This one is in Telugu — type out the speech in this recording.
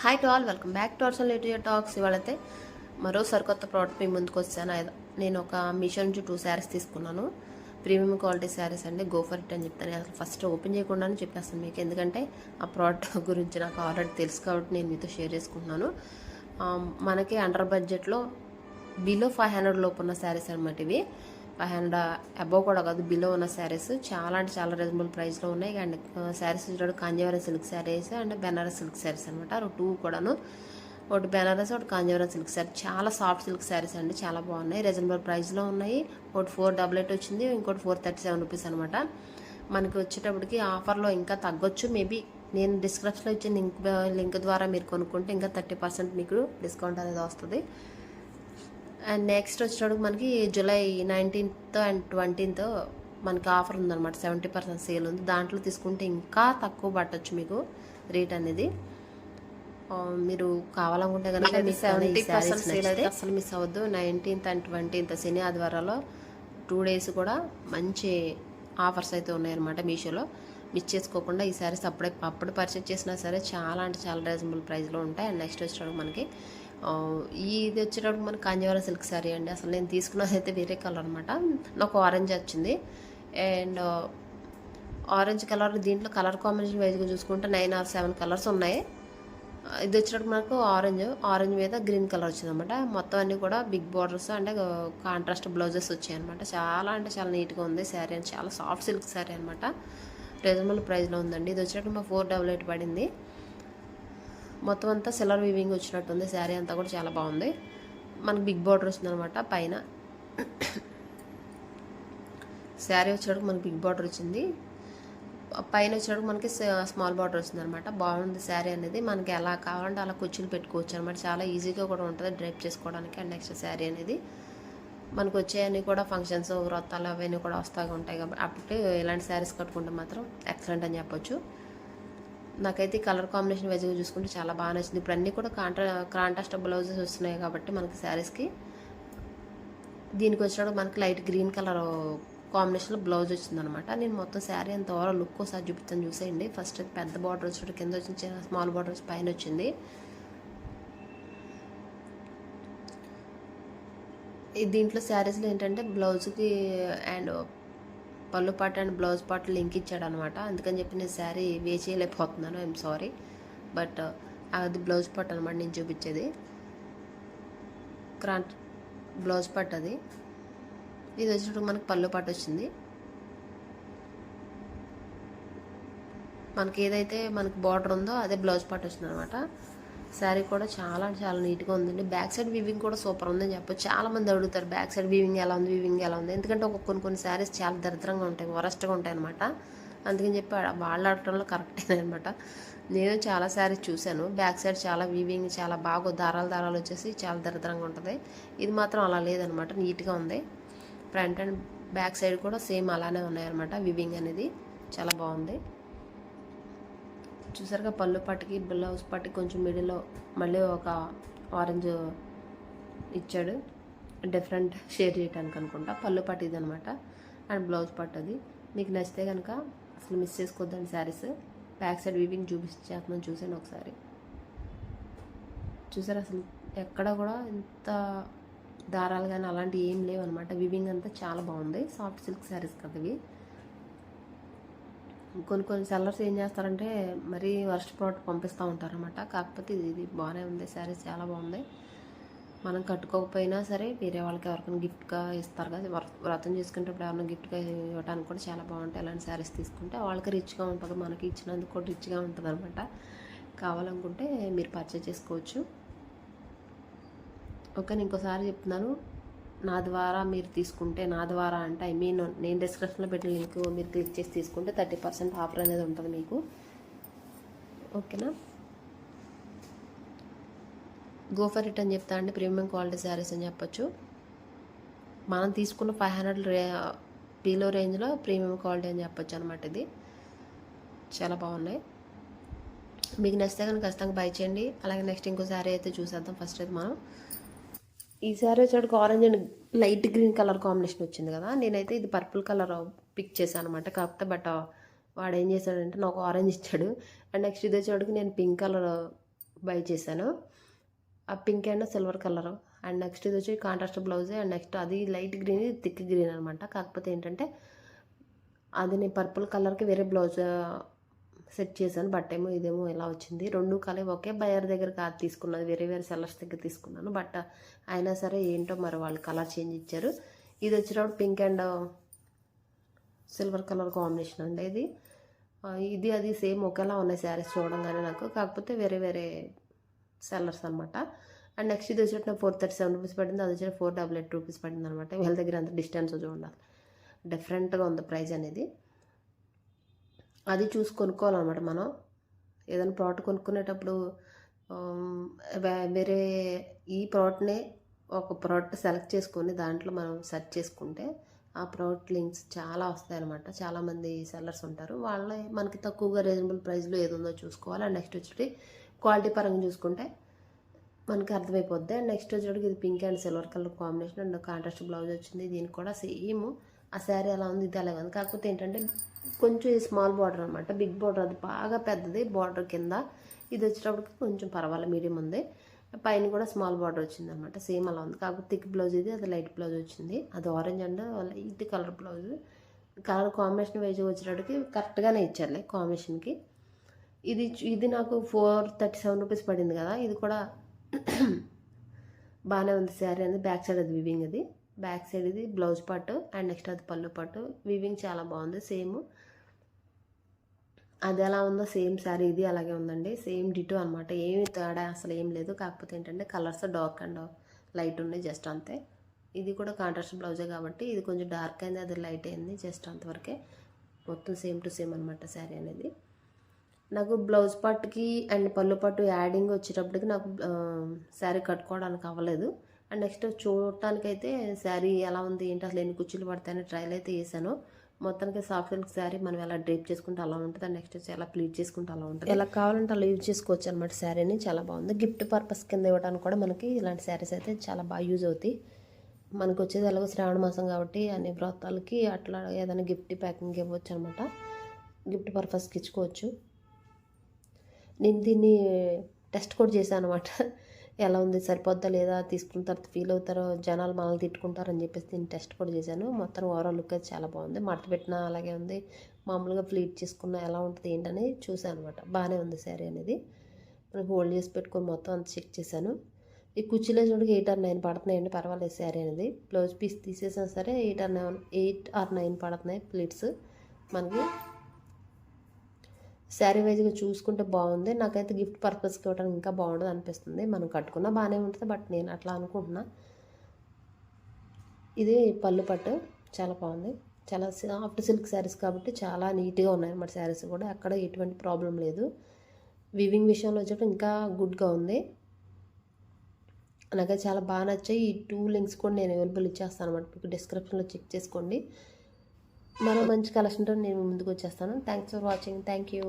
Hi to all welcome back to అర్సల్ లిటియర్ టాక్స్ ఇవాళైతే మరో సరికొత్త ప్రోడక్ట్ మీ ముందుకు వచ్చాను. నేను ఒక మిషన్ నుంచి టూ శారీస్ తీసుకున్నాను. ప్రీమియం క్వాలిటీ శారీస్ అండి. గోఫర్ ఇట్ అని చెప్తాను. నేను అసలు ఫస్ట్ ఓపెన్ చేయకుండానే చెప్పేస్తాను మీకు. ఎందుకంటే ఆ ప్రోడక్ట్ గురించి నాకు ఆల్రెడీ తెలుసు కాబట్టి నేను మీతో షేర్ చేసుకుంటున్నాను. మనకి అండర్ బడ్జెట్లో బిలో ఫైవ్ హండ్రెడ్ లోపు ఉన్న శారీస్ అనమాట ఇవి. ఫైవ్ హండ్రెడ్ అబోవ్ కూడా కాదు బిలో ఉన్న శారీస్ చాలా అంటే చాలా రీజనబుల్ ప్రైస్లో ఉన్నాయి. అండ్ శారీస్ చూడ Kanjeevaram silk saris and Banaras silk saris అనమాట టూ కూడాను. ఒకటి బెనారస్ ఒకటి కాంజీవరం సిల్క్ శారీ. చాలా సాఫ్ట్ సిల్క్ శారీస్ అండి చాలా బాగున్నాయి. రీజనబుల్ ప్రైస్లో ఉన్నాయి. ఒకటి ఫోర్ డబల్ ఎయిట్ వచ్చింది ఇంకోటి ఫోర్ థర్టీ సెవెన్ రూపీస్ అనమాట మనకి వచ్చేటప్పటికి ఆఫర్లో ఇంకా తగ్గొచ్చు. మేబీ నేను డిస్క్రిప్షన్లో ఇచ్చిన లింక్ లింక్ ద్వారా మీరు కొనుక్కుంటే ఇంకా థర్టీ పర్సెంట్ మీకు డిస్కౌంట్ అనేది వస్తుంది. అండ్ నెక్స్ట్ వచ్చేటప్పుడు మనకి జూలై నైన్టీన్త్ అండ్ ట్వంటీన్త్ మనకి ఆఫర్ ఉందన్నమాట. సెవెంటీ పర్సెంట్ సేల్ ఉంది. దాంట్లో తీసుకుంటే ఇంకా తక్కువ పట్టొచ్చు మీకు రేట్ అనేది. మీరు కావాలనుకుంటే కనుక మీకు సెవెంటీ పర్సెంట్ సేల్ అయితే అసలు మిస్ అవ్వద్దు. నైన్టీన్త్ అండ్ ట్వంటీన్త్ శని ఆదివారాల్లో టూ డేస్ కూడా మంచి ఆఫర్స్ అయితే ఉన్నాయన్నమాట మీషోలో. మిస్ చేసుకోకుండా ఈ సారీస్ అప్పుడే అప్పుడు పర్చేస్ చేసినా సరే చాలా అంటే చాలా రీజనబుల్ ప్రైస్లో ఉంటాయి. అండ్ నెక్స్ట్ వచ్చేటప్పుడు మనకి ఇది వచ్చేటప్పుడు మనకి కాంజీవరం సిల్క్ శారీ అండి. అసలు నేను తీసుకున్నది అయితే వేరే కలర్ అనమాట నాకు ఆరెంజ్ వచ్చింది. అండ్ ఆరెంజ్ కలర్ దీంట్లో కలర్ కాంబినేషన్ వైజ్గా చూసుకుంటే నైన్ ఆర్ సెవెన్ కలర్స్ ఉన్నాయి. ఇది వచ్చేటప్పుడు మనకు ఆరెంజ్ ఆరెంజ్ మీద గ్రీన్ కలర్ వచ్చింది అనమాట మొత్తం అన్ని కూడా బిగ్ బార్డర్స్ అంటే కాంట్రాస్ట్ బ్లౌజెస్ వచ్చాయి అనమాట చాలా అంటే చాలా నీట్గా ఉంది శారీ అని చాలా సాఫ్ట్ సిల్క్ శారీ అనమాట రీజనబుల్ ప్రైస్లో ఉందండి. ఇది వచ్చేటప్పుడు మా ఫోర్ డబల్ ఎయిట్ పడింది. మొత్తం అంతా సిల్వర్ వీవింగ్ వచ్చినట్టుంది. శారీ అంతా కూడా చాలా బాగుంది. మనకి బిగ్ బార్డర్ వచ్చిందనమాట పైన. శారీ వచ్చేటప్పుడు మనకి బిగ్ బార్డర్ వచ్చింది. పైన వచ్చేటప్పుడు మనకి స్మాల్ బార్డర్ వచ్చిందనమాట బాగుంది శారీ అనేది. మనకి ఎలా కావాలంటే అలా కుర్చీలు పెట్టుకోవచ్చు అనమాట చాలా ఈజీగా కూడా ఉంటుంది డ్రైప్ చేసుకోవడానికి అండ్ నెక్స్ట్ శారీ అనేది. మనకు వచ్చేవన్నీ కూడా ఫంక్షన్స్ వ్రతాలు అవన్నీ కూడా వస్తూ ఉంటాయి కాబట్టి అప్పుడు ఇలాంటి శారీస్ కట్టుకుంటే మాత్రం ఎక్సలెంట్ అని చెప్పొచ్చు. నాకైతే కలర్ కాంబినేషన్ వైజ్గా చూసుకుంటే చాలా బాగా నచ్చింది. ఇప్పుడు అన్నీ కూడా కాంట్రా కాంట్రాస్ట్ బ్లౌజెస్ వస్తున్నాయి కాబట్టి మనకి శారీస్కి దీనికి వచ్చినప్పుడు మనకి లైట్ గ్రీన్ కలర్ కాంబినేషన్లో బ్లౌజ్ వచ్చిందనమాట. నేను మొత్తం శారీ అంత ఓవరాల్ లుక్ ఒకసారి చూపిస్తాను చూసేయండి. ఫస్ట్ పెద్ద బార్డర్ వచ్చినట్టు కింద వచ్చిన చిన్న స్మాల్ బార్డర్ వచ్చి పైన వచ్చింది. దీంట్లో శారీస్లో ఏంటంటే బ్లౌజ్కి అండ్ పళ్ళు పాట అండ్ బ్లౌజ్ పాట లింక్ ఇచ్చాడు అనమాట అందుకని చెప్పి నేను శారీ వేచేయలేకపోతున్నాను ఐఎమ్ సారీ బట్ అది బ్లౌజ్ పాట్ అనమాట నేను చూపించేది. క్రాంట్ బ్లౌజ్ పాట్ అది. ఇది వచ్చినప్పుడు మనకు పళ్ళు పాట వచ్చింది. మనకి ఏదైతే మనకి బార్డర్ ఉందో అదే బ్లౌజ్ పార్ట్ వచ్చింది అనమాట శారీ కూడా చాలా చాలా నీట్గా ఉందండి. బ్యాక్ సైడ్ వీవింగ్ కూడా సూపర్ ఉందని చెప్పొచ్చు. చాలామంది అడుగుతారు బ్యాక్ సైడ్ వీవింగ్ ఎలా ఉంది వీవింగ్ ఎలా ఉంది? ఎందుకంటే ఒక కొన్ని కొన్ని శారీస్ చాలా దరిద్రంగా ఉంటాయి వరస్ట్గా ఉంటాయి అనమాట అందుకని చెప్పి వాళ్ళు ఆడటంలో కరెక్ట్ అనమాట నేను చాలా శారీస్ చూశాను. బ్యాక్ సైడ్ చాలా వీవింగ్ చాలా బాగా దారాలు దారాలు వచ్చేసి చాలా దరిద్రంగా ఉంటుంది. ఇది మాత్రం అలా లేదనమాట నీట్గా ఉంది. ఫ్రంట్ అండ్ బ్యాక్ సైడ్ కూడా సేమ్ అలానే ఉన్నాయన్నమాట వివింగ్ అనేది. చాలా బాగుంది. చూసారుగా పళ్ళు పట్టుకి బ్లౌజ్ పట్టి కొంచెం మిడిల్లో మళ్ళీ ఒక ఆరెంజ్ ఇచ్చాడు. డిఫరెంట్ షేర్ చేయడానికి అనుకుంటా. పళ్ళు పట్టిది ఇది అనమాట అండ్ బ్లౌజ్ పట్టది అది. మీకు నచ్చితే కనుక అసలు మిస్ చేసుకోవద్దండి శారీస్. బ్యాక్ సైడ్ వీవింగ్ చూపించేస్తున్నాను. చూసాను ఒకసారి. చూసారు అసలు ఎక్కడ కూడా ఇంత దారాలు కానీ అలాంటివి ఏం లేవు అనమాట వివింగ్ అంతా చాలా బాగుంది. సాఫ్ట్ సిల్క్ శారీస్ కదా ఇవి. కొన్ని కొన్ని సెల్లర్స్ ఏం చేస్తారంటే మరీ వర్స్ట్ ప్రోడక్ట్ పంపిస్తూ ఉంటారనమాట కాకపోతే ఇది ఇది బాగానే ఉంది శారీస్ చాలా బాగుంది. మనం కట్టుకోకపోయినా సరే వేరే వాళ్ళకి ఎవరికైనా గిఫ్ట్గా ఇస్తారు కదా వ్రతం చేసుకునేటప్పుడు ఎవరైనా గిఫ్ట్గా ఇవ్వడానికి కూడా చాలా బాగుంటాయి. అలాంటి శారీస్ తీసుకుంటే వాళ్ళకి రిచ్గా ఉంటుంది మనకి ఇచ్చినందుకు కూడా రిచ్గా ఉంటుంది అనమాట కావాలనుకుంటే మీరు పర్చేజ్ చేసుకోవచ్చు. ఓకే నేను ఇంకోసారి చెప్తున్నాను. నా ద్వారా మీరు తీసుకుంటే నా ద్వారా అంటే ఐ మీన్ నేను డిస్క్రిప్షన్లో పెట్టిన లింక్ మీరు క్లిక్ చేసి తీసుకుంటే థర్టీ పర్సెంట్ ఆఫర్ అనేది ఉంటుంది మీకు. ఓకేనా? గో ఫర్ ఇట్ అని చెప్తా అండి. ప్రీమియం క్వాలిటీ శారీస్ అని చెప్పొచ్చు. మనం తీసుకున్న ఫైవ్ హండ్రెడ్ రే బిలో రేంజ్లో ప్రీమియం క్వాలిటీ అని చెప్పొచ్చు అనమాట ఇది. చాలా బాగున్నాయి. మీకు నచ్చితే కనుక ఖచ్చితంగా బై చేయండి. అలాగే నెక్స్ట్ ఇంకో శారీ అయితే చూసేద్దాం ఫస్ట్ అయితే మనం. ఈ sari వచ్చేటికి orange and light green colour combination వచ్చింది కదా నేనైతే ఇది పర్పుల్ కలర్ పిక్ చేశాను అనమాట కాకపోతే బట్ వాడు ఏం చేశాడంటే నాకు ఆరెంజ్ ఇచ్చాడు. అండ్ నెక్స్ట్ ఇది వచ్చేటికి నేను పింక్ కలర్ బై చేశాను. ఆ pink and silver colour and next ఇది వచ్చి కాంట్రాస్ట్ బ్లౌజ్ అండ్ నెక్స్ట్ అది లైట్ గ్రీన్ థిక్ గ్రీన్ అనమాట కాకపోతే ఏంటంటే అది నేను పర్పుల్ కలర్కి వేరే బ్లౌజ్ సెట్ చేశాను బట్ ఏమో ఇదేమో ఇలా వచ్చింది. రెండు కలర్ ఒకే బయర్ దగ్గర కాదు తీసుకున్నది వేరే వేరే సెల్లర్స్ దగ్గర తీసుకున్నాను. బట్ అయినా సరే ఏంటో మరి వాళ్ళు కలర్ చేంజ్ ఇచ్చారు. ఇది వచ్చినప్పుడు pink and silver colour combination అండి ఇది. ఇది అది సేమ్ ఒకేలా ఉన్నాయి శారీస్ చూడంగానే నాకు. కాకపోతే వేరే వేరే సెల్లర్స్ అనమాట అండ్ నెక్స్ట్ ఇది వచ్చేట ఫోర్ థర్టీ సెవెన్ రూపీస్ పడింది అది వచ్చి ఫోర్ డబల్ ఎయిట్ రూపీస్ పడింది అనమాట వీళ్ళ దగ్గర అంత డిస్టెన్స్ చూడాలి డిఫరెంట్గా ఉంది ప్రైస్ అనేది. అది చూసి కొనుక్కోవాలన్నమాట మనం. ఏదైనా ప్రోడక్ట్ కొనుక్కునేటప్పుడు వేరే ఈ ప్రోడక్ట్నే ఒక ప్రోడక్ట్ సెలెక్ట్ చేసుకొని దాంట్లో మనం సెర్చ్ చేసుకుంటే ఆ ప్రోడక్ట్ లింక్స్ చాలా వస్తాయి అనమాట చాలామంది సెల్లర్స్ ఉంటారు. వాళ్ళ మనకి తక్కువగా రీజనబుల్ ప్రైస్లో ఏది ఉందో చూసుకోవాలి. అండ్ నెక్స్ట్ వచ్చేటి క్వాలిటీ పరంగా చూసుకుంటే మనకి అర్థమైపోద్ది. అండ్ నెక్స్ట్ వచ్చేటికి ఇది pink and silver colour combination and contrast blouse వచ్చింది. దీనికి కూడా సేమ్ ఆ శారీ ఎలా ఉంది ఇది అలాగే ఉంది. కాకపోతే ఏంటంటే కొంచెం స్మాల్ బార్డర్ అనమాట బిగ్ బార్డర్ అది బాగా పెద్దది. బార్డర్ కింద ఇది వచ్చేటప్పటికి కొంచెం పర్వాలేదు మీడియం ఉంది. పైన కూడా స్మాల్ బార్డర్ వచ్చింది అనమాట సేమ్ అలా ఉంది. కాకపోతే థిక్ బ్లౌజ్ ఇది అది లైట్ బ్లౌజ్ వచ్చింది. అది orange and light colour blouse colour combination wise వచ్చేటప్పటికి కరెక్ట్గానే ఇచ్చారులే కాంబినేషన్కి ఇది ఇది నాకు ఫోర్ థర్టీ సెవెన్ రూపీస్ పడింది కదా. ఇది కూడా బాగానే ఉంది. శారీ అనేది బ్యాక్ సైడ్ అది వివింగ్ అది. బ్యాక్ సైడ్ ఇది బ్లౌజ్ పట్టు అండ్ నెక్స్ట్ అది పళ్ళు పట్టు వివింగ్ చాలా బాగుంది సేమ్. అది ఎలా ఉందో సేమ్ శారీ ఇది అలాగే ఉందండి. సేమ్ డిటో అనమాట ఏమి తేడా అసలు ఏం లేదు. కాకపోతే ఏంటంటే కలర్స్ డార్క్ అండ్ లైట్ ఉన్నాయి జస్ట్ అంతే. ఇది కూడా కాంట్రాస్ట్ బ్లౌజే కాబట్టి ఇది కొంచెం డార్క్ అయింది అది లైట్ అయింది జస్ట్ అంతవరకే. మొత్తం సేమ్ టు సేమ్ అనమాట శారీ అనేది. నాకు బ్లౌజ్ పట్టుకి అండ్ పళ్ళు పట్టు యాడింగ్ వచ్చేటప్పటికి నాకు శారీ కట్టుకోవడానికి అవ్వలేదు. అండ్ నెక్స్ట్ చూడటానికైతే శారీ ఎలా ఉంది ఏంటి అసలు ఎన్ని కుర్చీలు పడతాయని ట్రైల్ అయితే వేసాను మొత్తానికి సాఫ్ట్ సిల్క్ శారీ మనం ఎలా డ్రేప్ చేసుకుంటే అలా ఉంటుంది అండ్ నెక్స్ట్ వచ్చి ఎలా ప్లీట్ చేసుకుంటే అలా ఉంటుంది. ఎలా కావాలంటే అలా యూజ్ చేసుకోవచ్చు అనమాట శారీని చాలా బాగుంది. గిఫ్ట్ పర్పస్ కింద ఇవ్వడానికి కూడా మనకి ఇలాంటి శారీస్ అయితే చాలా బాగా యూజ్ అవుతాయి. మనకు వచ్చేది ఎలాగో శ్రావణ మాసం కాబట్టి అన్ని వ్రతాలకి అట్లా ఏదైనా గిఫ్ట్ ప్యాకింగ్ ఇవ్వచ్చు అనమాట గిఫ్ట్ పర్పస్కి ఇచ్చుకోవచ్చు. నేను దీన్ని టెస్ట్ కూడా చేశాను అనమాట ఎలా ఉంది సరిపోద్దా లేదా తీసుకున్న తర్వాత ఫీల్ అవుతారో జనాలు మనల్ని తిట్టుకుంటారని చెప్పేసి నేను టెస్ట్ కూడా చేశాను. మొత్తం ఓవరాల్ లుక్ అయితే చాలా బాగుంది. మడత పెట్టినా అలాగే ఉంది. మామూలుగా ఫ్లీట్ చేసుకున్న ఎలా ఉంటుంది ఏంటని చూసాను అనమాట బాగానే ఉంది శారీ అనేది. మనం హోల్డ్ చేసి పెట్టుకొని మొత్తం అంత చెక్ చేశాను. ఈ కుర్చీలో చూడకి ఎయిట్ ఆర్ నైన్ పడుతున్నాయండి. పర్వాలేదు శారీ అనేది. బ్లౌజ్ పీస్ తీసేసినా సరే eight or nine eight or nine పడుతున్నాయి ప్లీట్స్ మనకి శారీ వైజ్గా చూసుకుంటే బాగుంది. నాకైతే గిఫ్ట్ పర్పస్కి ఇవ్వడానికి ఇంకా బాగుండదు అనిపిస్తుంది. మనం కట్టుకున్నా బాగానే ఉంటుంది. బట్ నేను అట్లా అనుకుంటున్నా. ఇది పళ్ళు పట్టు. చాలా బాగుంది. చాలా సాఫ్ట్ సిల్క్ శారీస్ కాబట్టి చాలా నీట్గా ఉన్నాయి అన్నమాట శారీస్ కూడా. అక్కడ ఎటువంటి ప్రాబ్లం లేదు. వివింగ్ విషయంలో వచ్చేటప్పుడు ఇంకా గుడ్గా ఉంది. నాకైతే చాలా బాగా నచ్చాయి. ఈ టూ లింక్స్ కూడా నేను అవైలబుల్ ఇచ్చేస్తాను అనమాట మీకు డిస్క్రిప్షన్లో చెక్ చేసుకోండి. మరో మంచి కలెక్షన్తో నేను ముందుకు వచ్చేస్తాను. Thanks for watching thank you